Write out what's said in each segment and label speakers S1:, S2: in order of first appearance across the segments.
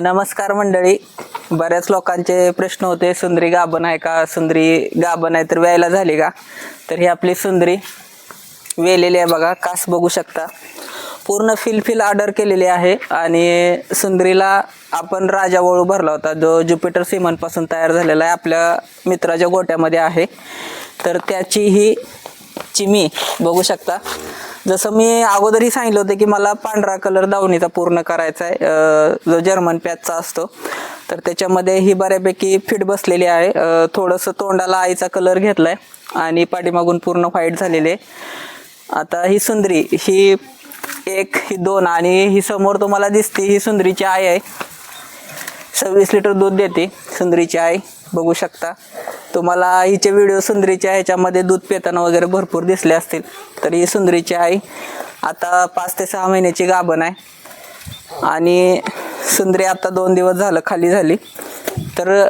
S1: नमस्कार मंडळी. बऱ्याच लोकांचे प्रश्न होते सुंदरी गाभण आहे का? सुंदरी गाभण आहे तर व्यायला झाली का? तर ही आपली सुंदरी वेलेली आहे बघा कास बघू शकता. पूर्ण फिलफिल ऑर्डर केलेली आहे आणि सुंदरीला आपण राजा वळू भरला होता जो ज्युपिटर सिमनपासून तयार झालेला आहे आपल्या मित्राच्या गोट्यामध्ये आहे. तर त्याची ही चिमी बघू शकता. जसं मी अगोदरही सांगितलं होतं की मला पांढरा कलर दावणीचा पूर्ण करायचा आहे. जो जर्मन पॅचचा असतो. तर त्याच्यामध्ये ही बऱ्यापैकी फिट बसलेली आहे. थोडंसं तोंडाला आईचा कलर घेतलाय आणि पाठीमागून पूर्ण व्हाईट झालेली आहे. आता ही सुंदरी ही एक ही दोन आणि ही समोर तुम्हाला दिसते ही सुंदरीची आई आहे. सव्वीस लिटर दूध देते. सुंदरीची आई बघू शकता. तुम्हाला हिचे व्हिडिओ सुंदरीच्या ह्याच्यामध्ये दूध पिताना वगैरे भरपूर दिसले असतील. तर ही सुंदरीची आई आता पाच ते सहा महिन्याची गाभण आहे. आणि सुंदरी आता दोन दिवस झालं खाली झाली. तर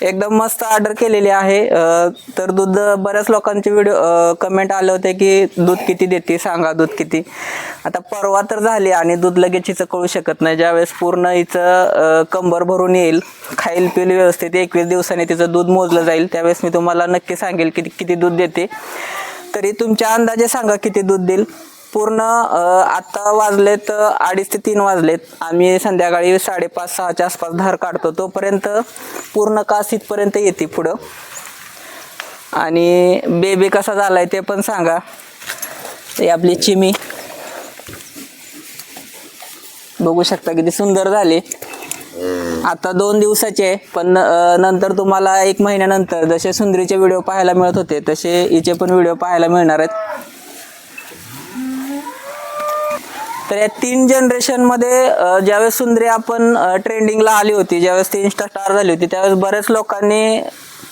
S1: एकदम मस्त ऑर्डर केलेली आहे. तर दूध बऱ्याच लोकांचे व्हिडिओ कमेंट आले होते की दूध किती देते सांगा दूध किती. आता परवा तर झाली आणि दूध लगेच हिचं कळू शकत नाही. ज्यावेळेस पूर्ण हिचं कंबर भरून येईल खाईल पिईल व्यवस्थित एकवीस दिवसांनी तिचं दूध मोजलं जाईल त्यावेळेस मी तुम्हाला नक्की सांगेल किती किती दूध देते. तरी तुमच्या अंदाजे सांगा किती दूध देईल. पूर्ण आत्ता आता वाजलेत अडीच ते तीन वाजलेत. आम्ही संध्याकाळी साडेपाच सहाच्या आसपास धार काढतो. तोपर्यंत पूर्ण कास इथपर्यंत येते पुढं. आणि बेबी कसा झालाय ते पण सांगा. ही आपली चिमी. बघू शकता किती सुंदर झाली. आता दोन दिवसाचे आहे, पण नंतर तुम्हाला एक महिन्यानंतर जसे सुंदरीचे व्हिडिओ पाहायला मिळत होते तसे हिचे पण व्हिडिओ पाहायला मिळणार आहेत. तर या तीन जनरेशनमध्ये ज्यावेळेस सुंदरी आपण ट्रेंडिंगला आली होती ज्यावेळेस ती इन्स्टा स्टार झाली होती त्यावेळेस बऱ्याच लोकांनी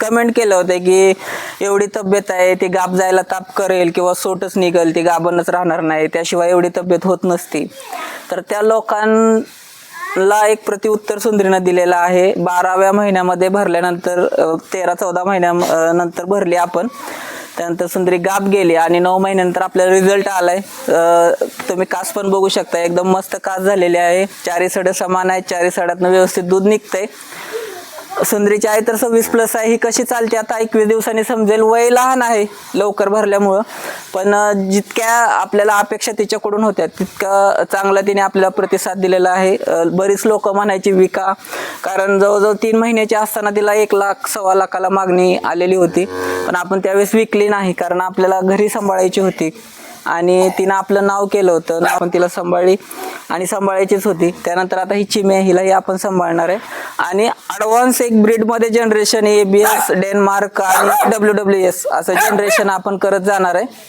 S1: कमेंट केलं होतं की एवढी तब्येत आहे ती गाप जायला ताप करेल किंवा सोटच निघेल ती गाबनच राहणार नाही त्याशिवाय एवढी तब्येत होत नसती. तर त्या लोकांना एक प्रतिउत्तर सुंदरीनं दिलेलं आहे. बाराव्या महिन्यामध्ये भरल्यानंतर तेरा चौदा महिन्या नंतर भरली आपण. त्यानंतर सुंदरी गाप गेली आणि नऊ महिन्यानंतर आपल्याला रिझल्ट आलाय. तुम्ही कास पण बघू शकता. एकदम मस्त कास झालेली आहे. चारी सड समान आहे. चारी सडातनं व्यवस्थित दूध निघतंय. सुंदरीची आई तर सव्वीस प्लस आहे. ही कशी चालते आता एकवीस दिवसांनी समजेल. वय लहान आहे लवकर भरल्यामुळं. पण जितक्या आपल्याला अपेक्षा तिच्याकडून होत्या तितका चांगला तिने आपल्याला प्रतिसाद दिलेला आहे. बरीच लोक म्हणायची विका. कारण जवळजवळ तीन महिन्याची असताना तिला एक लाख सव्वा लाखाला मागणी आलेली होती. पण आपण त्यावेळेस विकली नाही कारण आपल्याला घरी सांभाळायची होती. आणि तिनं आपलं नाव केलं होतं आपण तिला सांभाळली आणि सांभाळायचीच होती. त्यानंतर आता ही चिमे हिलाही आपण सांभाळणार आहे. आणि ॲडव्हान्स एक ब्रीडमध्ये generation A B S Denmark आणि डब्ल्यू डब्ल्यू एस असं जनरेशन आपण करत जाणार आहे.